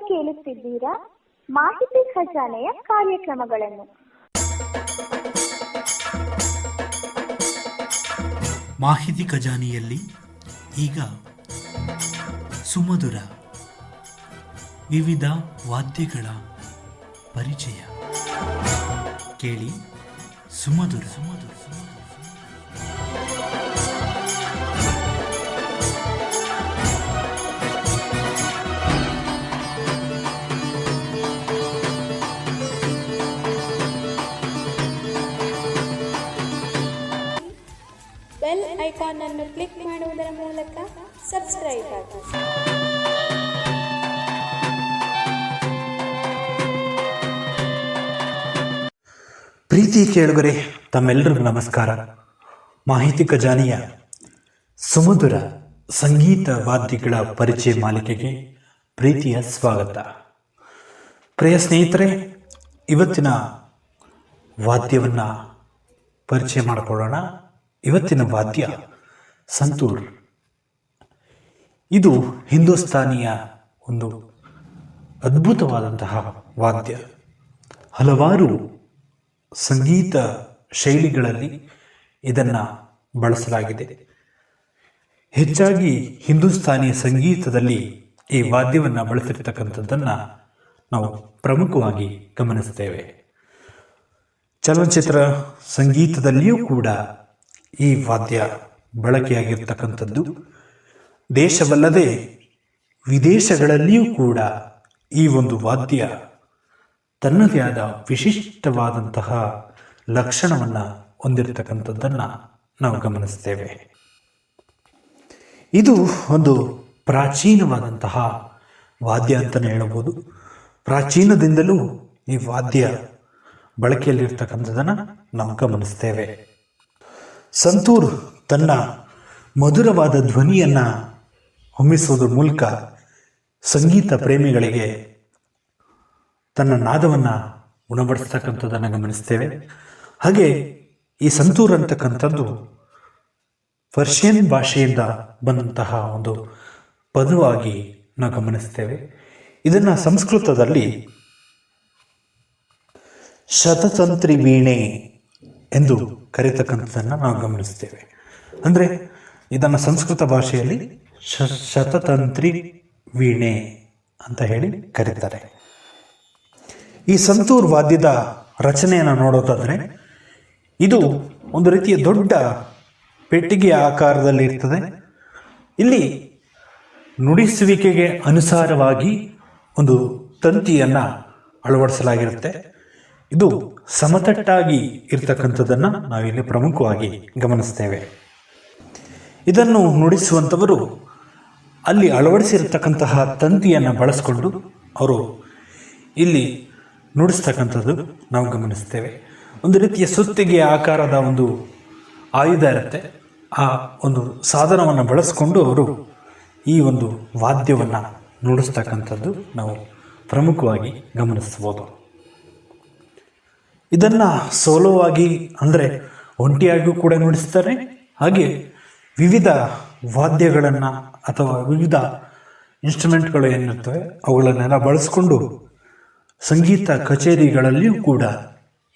ಕೇಳುತ್ತಿದ್ದೀರಾ ಮಾಹಿತಿ ಖಜಾನೆಯ ಕಾರ್ಯಕ್ರಮಗಳನ್ನು. ಮಾಹಿತಿ ಖಜಾನೆಯಲ್ಲಿ ಈಗ ಸುಮಧುರ, ವಿವಿಧ ವಾದ್ಯಗಳ ಪರಿಚಯ. ಕೇಳಿ ಸುಮಧುರ. ಸುಮಧುರ ಬೆಲ್ ಐಕಾನ್ ಅನ್ನು ಕ್ಲಿಕ್ ಮಾಡುವುದರ ಮೂಲಕ ಸಬ್ಸ್ಕ್ರೈಬ್ ಆಗಿ. ಪ್ರೀತಿ ಕೇಳುಗರೆ ತಮ್ಮೆಲ್ಲರಿಗೂ ನಮಸ್ಕಾರ. ಮಾಹಿತಿ ಖಜಾನೆಯ ಸುಮಧುರ ಸಂಗೀತ ವಾದ್ಯಗಳ ಪರಿಚಯ ಮಾಲಿಕೆಗೆ ಪ್ರೀತಿಯ ಸ್ವಾಗತ. ಪ್ರಿಯ ಸ್ನೇಹಿತರೆ, ಇವತ್ತಿನ ವಾದ್ಯವನ್ನು ಪರಿಚಯ ಮಾಡಿಕೊಳ್ಳೋಣ. ಇವತ್ತಿನ ವಾದ್ಯ ಸಂತೂರ್. ಇದು ಹಿಂದೂಸ್ತಾನಿಯ ಒಂದು ಅದ್ಭುತವಾದಂತಹ ವಾದ್ಯ. ಹಲವಾರು ಸಂಗೀತ ಶೈಲಿಗಳಲ್ಲಿ ಇದನ್ನು ಬಳಸಲಾಗಿದೆ. ಹೆಚ್ಚಾಗಿ ಹಿಂದೂಸ್ತಾನಿ ಸಂಗೀತದಲ್ಲಿ ಈ ವಾದ್ಯವನ್ನು ಬಳಸಿರ್ತಕ್ಕಂಥದ್ದನ್ನು ನಾವು ಪ್ರಮುಖವಾಗಿ ಗಮನಿಸ್ತೇವೆ ಚಲನಚಿತ್ರ, ಸಂಗೀತದಲ್ಲಿಯೂ ಕೂಡ ಈ ವಾದ್ಯ ಬಳಕೆಯಾಗಿರ್ತಕ್ಕಂಥದ್ದು. ದೇಶವಲ್ಲದೆ ವಿದೇಶಗಳಲ್ಲಿಯೂ ಕೂಡ ಈ ಒಂದು ವಾದ್ಯ ತನ್ನದೇ ಆದ ವಿಶಿಷ್ಟವಾದಂತಹ ಲಕ್ಷಣವನ್ನು ಹೊಂದಿರತಕ್ಕಂಥದ್ದನ್ನು ನಾವು ಗಮನಿಸ್ತೇವೆ. ಇದು ಒಂದು ಪ್ರಾಚೀನವಾದಂತಹ ವಾದ್ಯ ಅಂತಲೇ ಹೇಳಬಹುದು. ಪ್ರಾಚೀನದಿಂದಲೂ ಈ ವಾದ್ಯ ಬಳಕೆಯಲ್ಲಿರ್ತಕ್ಕಂಥದ್ದನ್ನು ನಾವು ಗಮನಿಸ್ತೇವೆ. ಸಂತೂರ್ ತನ್ನ ಮಧುರವಾದ ಧ್ವನಿಯನ್ನು ಹೊಮ್ಮಿಸೋದ್ರ ಮೂಲಕ ಸಂಗೀತ ಪ್ರೇಮಿಗಳಿಗೆ ತನ್ನ ನಾದವನ್ನು ಉಣಬಡಿಸ್ತಕ್ಕಂಥದ್ದನ್ನು ಗಮನಿಸ್ತೇವೆ. ಹಾಗೆ ಈ ಸಂತೂರ್ ಅಂತಕ್ಕಂಥದ್ದು ಪರ್ಷಿಯನ್ ಭಾಷೆಯಿಂದ ಬಂದಂತಹ ಒಂದು ಪದವಾಗಿ ನಾವು ಗಮನಿಸ್ತೇವೆ. ಇದನ್ನು ಸಂಸ್ಕೃತದಲ್ಲಿ ಶತತಂತ್ರಿ ವೀಣೆ ಎಂದು ಕರೆಯತಕ್ಕಂಥದ್ದನ್ನು ನಾವು ಗಮನಿಸುತ್ತೇವೆ. ಅಂದರೆ ಇದನ್ನು ಸಂಸ್ಕೃತ ಭಾಷೆಯಲ್ಲಿ ಶತತಂತ್ರಿ ವೀಣೆ ಅಂತ ಹೇಳಿ ಕರೀತಾರೆ. ಈ ಸಂತೂರ್ ವಾದ್ಯದ ರಚನೆಯನ್ನು ನೋಡೋದಾದರೆ ಇದು ಒಂದು ರೀತಿಯ ದೊಡ್ಡ ಪೆಟ್ಟಿಗೆಯ ಆಕಾರದಲ್ಲಿ ಇರ್ತದೆ. ಇಲ್ಲಿ ನುಡಿಸುವಿಕೆಗೆ ಅನುಸಾರವಾಗಿ ಒಂದು ತಂತಿಯನ್ನು ಅಳವಡಿಸಲಾಗಿರುತ್ತೆ. ಇದು ಸಮತಟ್ಟಾಗಿ ಇರ್ತಕ್ಕಂಥದ್ದನ್ನು ನಾವಿಲ್ಲಿ ಪ್ರಮುಖವಾಗಿ ಗಮನಿಸ್ತೇವೆ. ಇದನ್ನು ನುಡಿಸುವಂಥವರು ಅಲ್ಲಿ ಅಳವಡಿಸಿರ್ತಕ್ಕಂತಹ ತಂತಿಯನ್ನು ಬಳಸಿಕೊಂಡು ಅವರು ಇಲ್ಲಿ ನುಡಿಸ್ತಕ್ಕಂಥದ್ದು ನಾವು ಗಮನಿಸ್ತೇವೆ. ಒಂದು ರೀತಿಯ ಸುತ್ತಿಗೆ ಆಕಾರದ ಒಂದು ಆಯುಧ ಇರುತ್ತೆ. ಆ ಒಂದು ಸಾಧನವನ್ನು ಬಳಸಿಕೊಂಡು ಅವರು ಈ ಒಂದು ವಾದ್ಯವನ್ನು ನುಡಿಸ್ತಕ್ಕಂಥದ್ದು ನಾವು ಪ್ರಮುಖವಾಗಿ ಗಮನಿಸ್ಬೋದು ಇದನ್ನು ಸೋಲೋವಾಗಿ ಅಂದರೆ ಒಂಟಿಯಾಗಿಯೂ ಕೂಡ ನುಡಿಸ್ತಾರೆ. ಹಾಗೆ ವಿವಿಧ ವಾದ್ಯಗಳನ್ನು ಅಥವಾ ವಿವಿಧ ಇನ್ಸ್ಟ್ರೂಮೆಂಟ್ಗಳು ಏನಿರ್ತವೆ ಅವುಗಳನ್ನೆಲ್ಲ ಬಳಸಿಕೊಂಡು ಸಂಗೀತ ಕಚೇರಿಗಳಲ್ಲಿಯೂ ಕೂಡ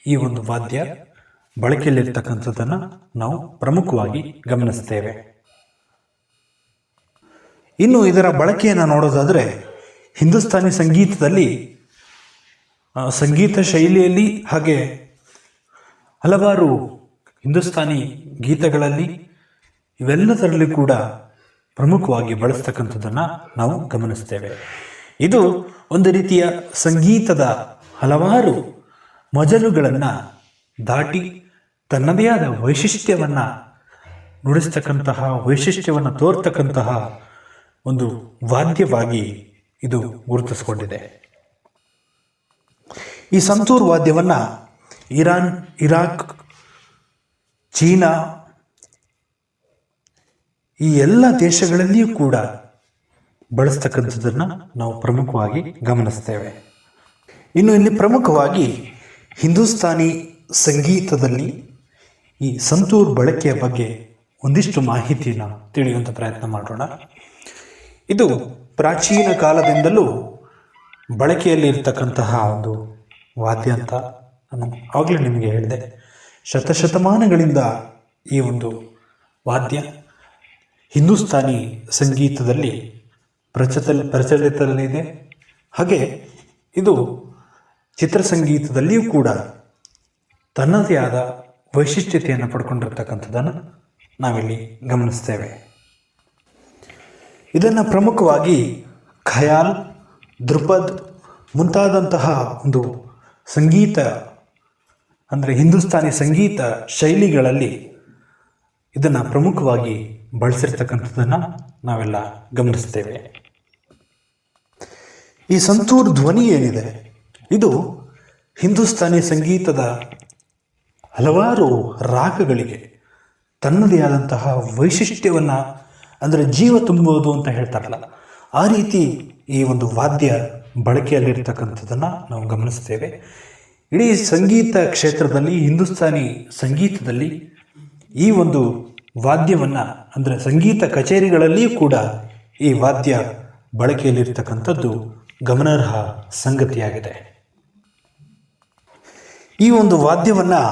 ಈ ಒಂದು ವಾದ್ಯ ಬಳಕೆಯಲ್ಲಿರ್ತಕ್ಕಂಥದ್ದನ್ನು ನಾವು ಪ್ರಮುಖವಾಗಿ ಗಮನಿಸ್ತೇವೆ. ಇನ್ನು ಇದರ ಬಳಕೆಯನ್ನು ನೋಡೋದಾದರೆ ಹಿಂದೂಸ್ತಾನಿ ಸಂಗೀತದಲ್ಲಿ ಸಂಗೀತ ಶೈಲಿಯಲ್ಲಿ ಹಾಗೆ ಹಲವಾರು ಹಿಂದೂಸ್ತಾನಿ ಗೀತೆಗಳಲ್ಲಿ ಇವೆಲ್ಲದರಲ್ಲಿ ಕೂಡ ಪ್ರಮುಖವಾಗಿ ಬಳಸ್ತಕ್ಕಂಥದ್ದನ್ನು ನಾವು ಗಮನಿಸ್ತೇವೆ. ಇದು ಒಂದು ರೀತಿಯ ಸಂಗೀತದ ಹಲವಾರು ಮಜಲುಗಳನ್ನು ದಾಟಿ ತನ್ನದೇ ಆದ ವೈಶಿಷ್ಟ್ಯವನ್ನು ನುಡಿಸ್ತಕ್ಕಂತಹ, ವೈಶಿಷ್ಟ್ಯವನ್ನು ತೋರ್ತಕ್ಕಂತಹ ಒಂದು ವಾದ್ಯವಾಗಿ ಇದು ಗುರುತಿಸಿಕೊಂಡಿದೆ. ಈ ಸಂತೂರ್ ವಾದ್ಯವನ್ನು ಇರಾನ್, ಇರಾಕ್, ಚೀನಾ, ಈ ಎಲ್ಲ ದೇಶಗಳಲ್ಲಿಯೂ ಕೂಡ ಬಳಸ್ತಕ್ಕಂಥದ್ದನ್ನು ನಾವು ಪ್ರಮುಖವಾಗಿ ಗಮನಿಸ್ತೇವೆ. ಇನ್ನು ಇಲ್ಲಿ ಪ್ರಮುಖವಾಗಿ ಹಿಂದೂಸ್ತಾನಿ ಸಂಗೀತದಲ್ಲಿ ಈ ಸಂತೂರ್ ಬಳಕೆಯ ಬಗ್ಗೆ ಒಂದಿಷ್ಟು ಮಾಹಿತಿಯನ್ನು ತಿಳಿಯುವಂಥ ಪ್ರಯತ್ನ ಮಾಡೋಣ. ಇದು ಪ್ರಾಚೀನ ಕಾಲದಿಂದಲೂ ಬಳಕೆಯಲ್ಲಿ ಇರ್ತಕ್ಕಂತಹ ಒಂದು ವಾದ್ಯ ಅಂತ ನಾನು ಆಗಲೇ ನಿಮಗೆ ಹೇಳಿದೆ. ಶತಶತಮಾನಗಳಿಂದ ಈ ಒಂದು ವಾದ್ಯ ಹಿಂದೂಸ್ತಾನಿ ಸಂಗೀತದಲ್ಲಿ ಪ್ರಚಲ, ಪ್ರಚಲಿತದಲ್ಲಿದೆ. ಹಾಗೆ ಇದು ಚಿತ್ರಸಂಗೀತದಲ್ಲಿಯೂ ಕೂಡ ತನ್ನದೇ ಆದ ವೈಶಿಷ್ಟ್ಯತೆಯನ್ನು ಪಡ್ಕೊಂಡಿರ್ತಕ್ಕಂಥದ್ದನ್ನು ನಾವಿಲ್ಲಿ ಗಮನಿಸ್ತೇವೆ. ಇದನ್ನು ಪ್ರಮುಖವಾಗಿ ಖಯಾಲ್ ಧ್ರುಪದ್ ಮುಂತಾದಂತಹ ಒಂದು ಸಂಗೀತ ಅಂದರೆ ಹಿಂದೂಸ್ತಾನಿ ಸಂಗೀತ ಶೈಲಿಗಳಲ್ಲಿ ಇದನ್ನು ಪ್ರಮುಖವಾಗಿ ಬಳಸಿರ್ತಕ್ಕಂಥದ್ದನ್ನು ನಾವೆಲ್ಲ ಗಮನಿಸ್ತೇವೆ. ಈ ಸಂತೂರ್ ಧ್ವನಿ ಏನಿದೆ? ಇದು ಹಿಂದೂಸ್ತಾನಿ ಸಂಗೀತದ ಹಲವಾರು ರಾಗಗಳಿಗೆ ತನ್ನದೇ ಆದಂತಹ ವೈಶಿಷ್ಟ್ಯವನ್ನು ಅಂದರೆ ಜೀವ ತುಂಬುವುದು ಅಂತ ಹೇಳ್ತಾರಲ್ಲ, ಆ ರೀತಿ ಈ ಒಂದು ವಾದ್ಯ ಬಳಕೆಯಲ್ಲಿರ್ತಕ್ಕಂಥದ್ದನ್ನು ನಾವು ಗಮನಿಸ್ತೇವೆ. ಇಡೀ ಸಂಗೀತ ಕ್ಷೇತ್ರದಲ್ಲಿ, ಹಿಂದೂಸ್ತಾನಿ ಸಂಗೀತದಲ್ಲಿ ಈ ಒಂದು ವಾದ್ಯವನ್ನು, ಅಂದರೆ ಸಂಗೀತ ಕಚೇರಿಗಳಲ್ಲಿಯೂ ಕೂಡ ಈ ವಾದ್ಯ ಬಳಕೆಯಲ್ಲಿರ್ತಕ್ಕಂಥದ್ದು ಗಮನಾರ್ಹ ಸಂಗತಿಯಾಗಿದೆ. ಈ ಒಂದು ವಾದ್ಯವನ್ನು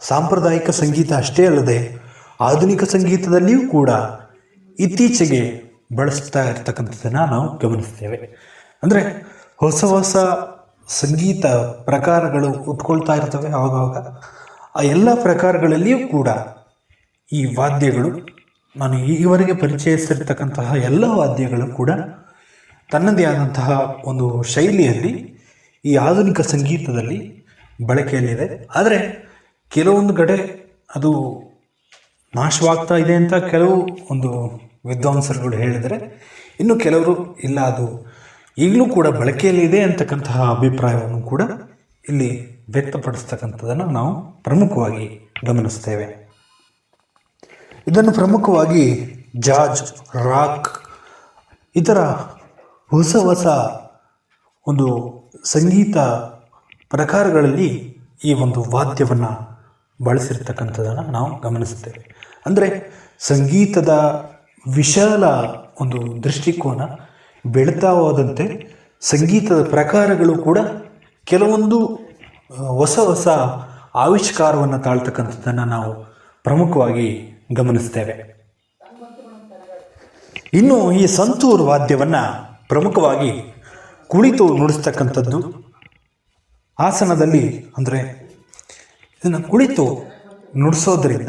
ಸಾಂಪ್ರದಾಯಿಕ ಸಂಗೀತ ಅಷ್ಟೇ ಅಲ್ಲದೆ ಆಧುನಿಕ ಸಂಗೀತದಲ್ಲಿಯೂ ಕೂಡ ಇತ್ತೀಚೆಗೆ ಬಳಸ್ತಾ ಇರ್ತಕ್ಕಂಥದ್ದನ್ನು ನಾವು ಗಮನಿಸ್ತೇವೆ. ಅಂದರೆ ಹೊಸ ಹೊಸ ಸಂಗೀತ ಪ್ರಕಾರಗಳು ಉಟ್ಕೊಳ್ತಾ ಇರ್ತವೆ ಆವಾಗವಾಗ ಆ ಎಲ್ಲ ಪ್ರಕಾರಗಳಲ್ಲಿಯೂ ಕೂಡ ಈ ವಾದ್ಯಗಳು, ನಾನು ಈವರೆಗೆ ಪರಿಚಯಿಸಿರ್ತಕ್ಕಂತಹ ಎಲ್ಲ ವಾದ್ಯಗಳು ಕೂಡ ತನ್ನದೇ ಆದಂತಹ ಒಂದು ಶೈಲಿಯಲ್ಲಿ ಈ ಆಧುನಿಕ ಸಂಗೀತದಲ್ಲಿ ಬಳಕೆಯಲ್ಲಿದೆ. ಆದರೆ ಕೆಲವೊಂದು ಕಡೆ ಅದು ನಾಶವಾಗ್ತಾ ಇದೆ ಅಂತ ಕೆಲವು ಒಂದು ವಿದ್ವಾಂಸರುಗಳು ಹೇಳಿದರೆ, ಇನ್ನು ಕೆಲವರು ಇಲ್ಲ ಅದು ಈಗಲೂ ಕೂಡ ಬಳಕೆಯಲ್ಲಿದೆ ಅಂತಕ್ಕಂತಹ ಅಭಿಪ್ರಾಯವನ್ನು ಕೂಡ ಇಲ್ಲಿ ವ್ಯಕ್ತಪಡಿಸ್ತಕ್ಕಂಥದ್ದನ್ನು ನಾವು ಪ್ರಮುಖವಾಗಿ ಗಮನಿಸ್ತೇವೆ. ಇದನ್ನು ಪ್ರಮುಖವಾಗಿ ಜಾಜ್, ರಾಕ್, ಇತರ ಹೊಸ ಹೊಸ ಒಂದು ಸಂಗೀತ ಪ್ರಕಾರಗಳಲ್ಲಿ ಈ ಒಂದು ವಾದ್ಯವನ್ನು ಬಳಸಿರ್ತಕ್ಕಂಥದ್ದನ್ನು ನಾವು ಗಮನಿಸ್ತೇವೆ ಅಂದರೆ ಸಂಗೀತದ ವಿಶಾಲ ಒಂದು ದೃಷ್ಟಿಕೋನ ಬೆಳೀತಾ ಹೋದಂತೆ ಸಂಗೀತದ ಪ್ರಕಾರಗಳು ಕೂಡ ಕೆಲವೊಂದು ಹೊಸ ಹೊಸ ಆವಿಷ್ಕಾರವನ್ನು ತಾಳ್ತಕ್ಕಂಥದ್ದನ್ನು ನಾವು ಪ್ರಮುಖವಾಗಿ ಗಮನಿಸ್ತೇವೆ. ಇನ್ನು ಈ ಸಂತೂರ್ ವಾದ್ಯವನ್ನು ಪ್ರಮುಖವಾಗಿ ಕುಳಿತು ನುಡಿಸ್ತಕ್ಕಂಥದ್ದು ಆಸನದಲ್ಲಿ ಅಂದರೆ ಇದನ್ನು ಕುಳಿತು ನುಡಿಸೋದ್ರಿಂದ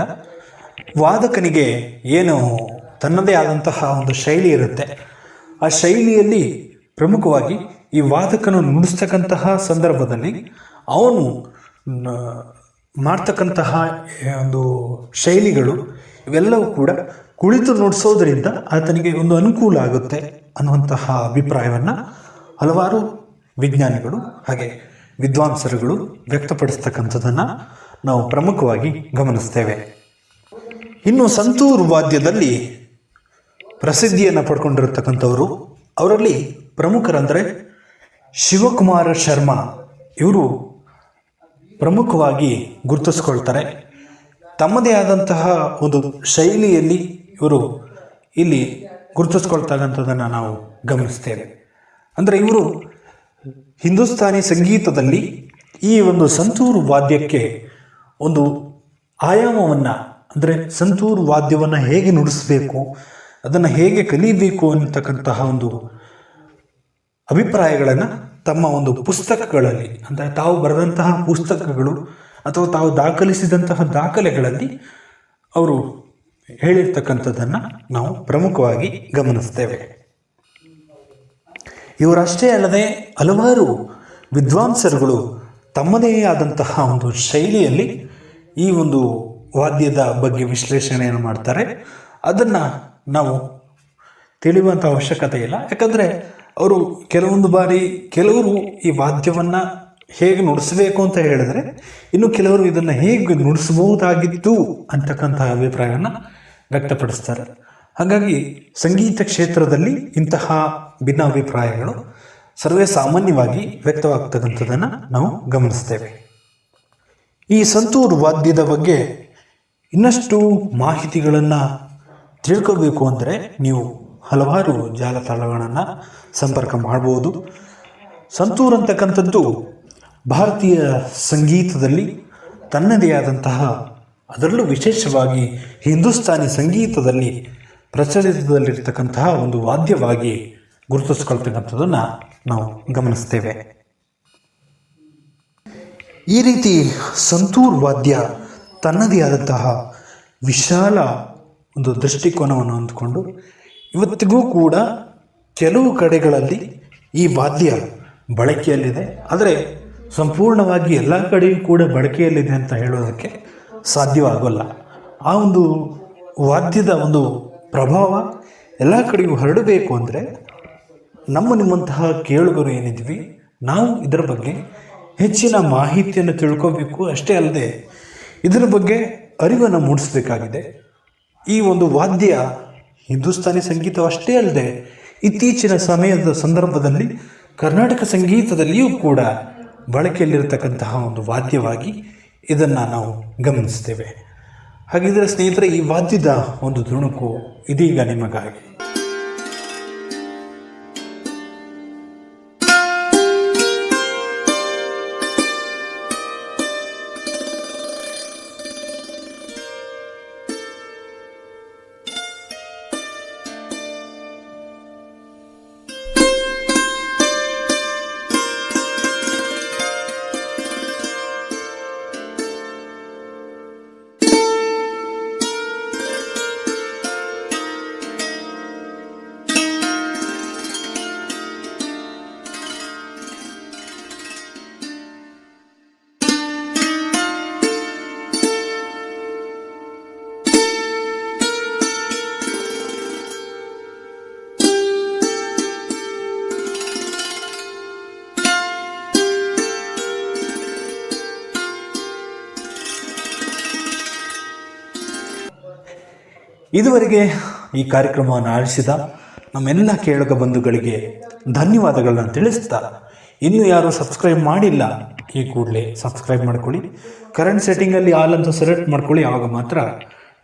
ವಾದಕನಿಗೆ ಏನು ತನ್ನದೇ ಆದಂತಹ ಒಂದು ಶೈಲಿ ಇರುತ್ತೆ. ಆ ಶೈಲಿಯಲ್ಲಿ ಪ್ರಮುಖವಾಗಿ ಈ ವಾದಕನು ನುಡಿಸ್ತಕ್ಕಂತಹ ಸಂದರ್ಭದಲ್ಲಿ ಅವನು ಮಾಡ್ತಕ್ಕಂತಹ ಒಂದು ಶೈಲಿಗಳು ಇವೆಲ್ಲವೂ ಕೂಡ ಕುಳಿತು ನುಡಿಸೋದ್ರಿಂದ ಆತನಿಗೆ ಒಂದು ಅನುಕೂಲ ಆಗುತ್ತೆ ಅನ್ನುವಂತಹ ಅಭಿಪ್ರಾಯವನ್ನು ಹಲವಾರು ವಿಜ್ಞಾನಿಗಳು ಹಾಗೆ ವಿದ್ವಾಂಸರುಗಳು ವ್ಯಕ್ತಪಡಿಸ್ತಕ್ಕಂಥದ್ದನ್ನು ನಾವು ಪ್ರಮುಖವಾಗಿ ಗಮನಿಸ್ತೇವೆ. ಇನ್ನು ಸಂತೂರ್ ವಾದ್ಯದಲ್ಲಿ ಪ್ರಸಿದ್ಧಿಯನ್ನು ಪಡ್ಕೊಂಡಿರತಕ್ಕಂಥವರು, ಅವರಲ್ಲಿ ಪ್ರಮುಖರಂದರೆ ಶಿವಕುಮಾರ ಶರ್ಮಾ. ಇವರು ಪ್ರಮುಖವಾಗಿ ಗುರುತಿಸ್ಕೊಳ್ತಾರೆ. ತಮ್ಮದೇ ಆದಂತಹ ಒಂದು ಶೈಲಿಯಲ್ಲಿ ಇವರು ಇಲ್ಲಿ ಗುರುತಿಸ್ಕೊಳ್ತಕ್ಕಂಥದ್ದನ್ನು ನಾವು ಗಮನಿಸ್ತೇವೆ. ಅಂದರೆ ಇವರು ಹಿಂದೂಸ್ತಾನಿ ಸಂಗೀತದಲ್ಲಿ ಈ ಒಂದು ಸಂತೂರು ವಾದ್ಯಕ್ಕೆ ಒಂದು ಆಯಾಮವನ್ನು, ಅಂದರೆ ಸಂತೂರು ವಾದ್ಯವನ್ನು ಹೇಗೆ ನುಡಿಸಬೇಕು ಅದನ್ನು ಹೇಗೆ ಕಲಿಬೇಕು ಅನ್ನತಕ್ಕಂತಹ ಒಂದು ಅಭಿಪ್ರಾಯಗಳನ್ನು ತಮ್ಮ ಒಂದು ಪುಸ್ತಕಗಳಲ್ಲಿ, ಅಂದರೆ ತಾವು ಬರೆದಂತಹ ಪುಸ್ತಕಗಳು ಅಥವಾ ತಾವು ದಾಖಲಿಸಿದಂತಹ ದಾಖಲೆಗಳಲ್ಲಿ ಅವರು ಹೇಳಿರ್ತಕ್ಕಂಥದ್ದನ್ನು ನಾವು ಪ್ರಮುಖವಾಗಿ ಗಮನಿಸ್ತೇವೆ. ಇವರಷ್ಟೇ ಅಲ್ಲದೆ ಹಲವಾರು ವಿದ್ವಾಂಸರುಗಳು ತಮ್ಮದೇ ಆದಂತಹ ಒಂದು ಶೈಲಿಯಲ್ಲಿ ಈ ಒಂದು ವಾದ್ಯದ ಬಗ್ಗೆ ವಿಶ್ಲೇಷಣೆಯನ್ನು ಮಾಡ್ತಾರೆ. ಅದನ್ನು ನಾವು ತಿಳಿಯುವಂಥ ಅವಶ್ಯಕತೆ ಇಲ್ಲ. ಯಾಕಂದರೆ ಅವರು ಕೆಲವೊಂದು ಬಾರಿ ಕೆಲವರು ಈ ವಾದ್ಯವನ್ನು ಹೇಗೆ ನುಡಿಸಬೇಕು ಅಂತ ಹೇಳಿದ್ರೆ, ಇನ್ನು ಕೆಲವರು ಇದನ್ನು ಹೇಗೆ ನುಡಿಸಬಹುದಾಗಿತ್ತು ಅಂತಕ್ಕಂತಹ ಅಭಿಪ್ರಾಯವನ್ನು ವ್ಯಕ್ತಪಡಿಸ್ತಾರೆ. ಹಾಗಾಗಿ ಸಂಗೀತ ಕ್ಷೇತ್ರದಲ್ಲಿ ಇಂತಹ ಭಿನ್ನಾಭಿಪ್ರಾಯಗಳು ಸರ್ವೇ ಸಾಮಾನ್ಯವಾಗಿ ವ್ಯಕ್ತವಾಗ್ತಕ್ಕಂಥದ್ದನ್ನು ನಾವು ಗಮನಿಸ್ತೇವೆ. ಈ ಸಂತೂರು ವಾದ್ಯದ ಬಗ್ಗೆ ಇನ್ನಷ್ಟು ಮಾಹಿತಿಗಳನ್ನು ತಿಳ್ಕೋಬೇಕು ಅಂದರೆ ನೀವು ಹಲವಾರು ಜಾಲತಾಣಗಳನ್ನು ಸಂಪರ್ಕ ಮಾಡ್ಬೋದು. ಸಂತೂರ್ ಅಂತಕ್ಕಂಥದ್ದು ಭಾರತೀಯ ಸಂಗೀತದಲ್ಲಿ ತನ್ನದೇ ಆದಂತಹ, ಅದರಲ್ಲೂ ವಿಶೇಷವಾಗಿ ಹಿಂದೂಸ್ತಾನಿ ಸಂಗೀತದಲ್ಲಿ ಪ್ರಚಲಿತದಲ್ಲಿರ್ತಕ್ಕಂತಹ ಒಂದು ವಾದ್ಯವಾಗಿ ಗುರುತಿಸ್ಕೊಳ್ತಕ್ಕಂಥದ್ದನ್ನು ನಾವು ಗಮನಿಸ್ತೇವೆ. ಈ ರೀತಿ ಸಂತೂರ್ ವಾದ್ಯ ತನ್ನದೇ ಆದಂತಹ ವಿಶಾಲ ಒಂದು ದೃಷ್ಟಿಕೋನವನ್ನು ಅಂದುಕೊಂಡು ಇವತ್ತಿಗೂ ಕೂಡ ಕೆಲವು ಕಡೆಗಳಲ್ಲಿ ಈ ವಾದ್ಯ ಬಳಕೆಯಲ್ಲಿದೆ. ಆದರೆ ಸಂಪೂರ್ಣವಾಗಿ ಎಲ್ಲ ಕಡೆಯೂ ಕೂಡ ಬಳಕೆಯಲ್ಲಿದೆ ಅಂತ ಹೇಳೋದಕ್ಕೆ ಸಾಧ್ಯವಾಗಲ್ಲ. ಆ ಒಂದು ವಾದ್ಯದ ಒಂದು ಪ್ರಭಾವ ಎಲ್ಲ ಕಡೆಗೂ ಹರಡಬೇಕು ಅಂದರೆ ನಮ್ಮ ನಿಮ್ಮಂತಹ ಕೇಳುಗರು ಏನಿದ್ವಿ ನಾವು ಇದರ ಬಗ್ಗೆ ಹೆಚ್ಚಿನ ಮಾಹಿತಿಯನ್ನು ತಿಳ್ಕೋಬೇಕು. ಅಷ್ಟೇ ಅಲ್ಲದೆ ಇದರ ಬಗ್ಗೆ ಅರಿವನ್ನು ಮೂಡಿಸಬೇಕಾಗಿದೆ. ಈ ಒಂದು ವಾದ್ಯ ಹಿಂದೂಸ್ತಾನಿ ಸಂಗೀತವಷ್ಟೇ ಅಲ್ಲದೆ ಇತ್ತೀಚಿನ ಸಮಯದ ಸಂದರ್ಭದಲ್ಲಿ ಕರ್ನಾಟಕ ಸಂಗೀತದಲ್ಲಿಯೂ ಕೂಡ ಬಳಕೆಯಲ್ಲಿರತಕ್ಕಂತಹ ಒಂದು ವಾದ್ಯವಾಗಿ ಇದನ್ನು ನಾವು ಗಮನಿಸ್ತೇವೆ. ಹಾಗಿದ್ರೆ ಸ್ನೇಹಿತರೆ, ಈ ವಾದ್ಯದ ಒಂದು ತುಣುಕು ಇದೀಗ ನಿಮಗಾಗಿ. ಇದುವರೆಗೆ ಈ ಕಾರ್ಯಕ್ರಮವನ್ನು ಆಲಿಸಿದ ನಮ್ಮೆಲ್ಲ ಕೇಳುಗ ಬಂಧುಗಳಿಗೆ ಧನ್ಯವಾದಗಳನ್ನು ತಿಳಿಸ್ತಾ ಇನ್ನೂ ಯಾರು ಸಬ್ಸ್ಕ್ರೈಬ್ ಮಾಡಿಲ್ಲ, ಈ ಕೂಡಲೇ ಸಬ್ಸ್ಕ್ರೈಬ್ ಮಾಡ್ಕೊಳ್ಳಿ. ಕರೆಂಟ್ ಸೆಟ್ಟಿಂಗಲ್ಲಿ ಆಲ್ ಅಂತ ಸೆಲೆಕ್ಟ್ ಮಾಡ್ಕೊಳ್ಳಿ, ಆವಾಗ ಮಾತ್ರ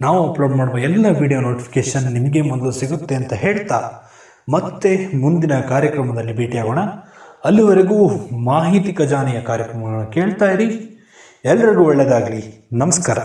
ನಾವು ಅಪ್ಲೋಡ್ ಮಾಡುವ ಎಲ್ಲ ವಿಡಿಯೋ ನೋಟಿಫಿಕೇಶನ್ ನಿಮಗೆ ಮೊದಲು ಸಿಗುತ್ತೆ ಅಂತ ಹೇಳ್ತಾ ಮತ್ತೆ ಮುಂದಿನ ಕಾರ್ಯಕ್ರಮದಲ್ಲಿ ಭೇಟಿಯಾಗೋಣ. ಅಲ್ಲಿವರೆಗೂ ಮಾಹಿತಿ ಖಜಾನೆಯ ಕಾರ್ಯಕ್ರಮವನ್ನು ಕೇಳ್ತಾ ಇರಿ. ಎಲ್ಲರಿಗೂ ಒಳ್ಳೆಯದಾಗಲಿ ನಮಸ್ಕಾರ.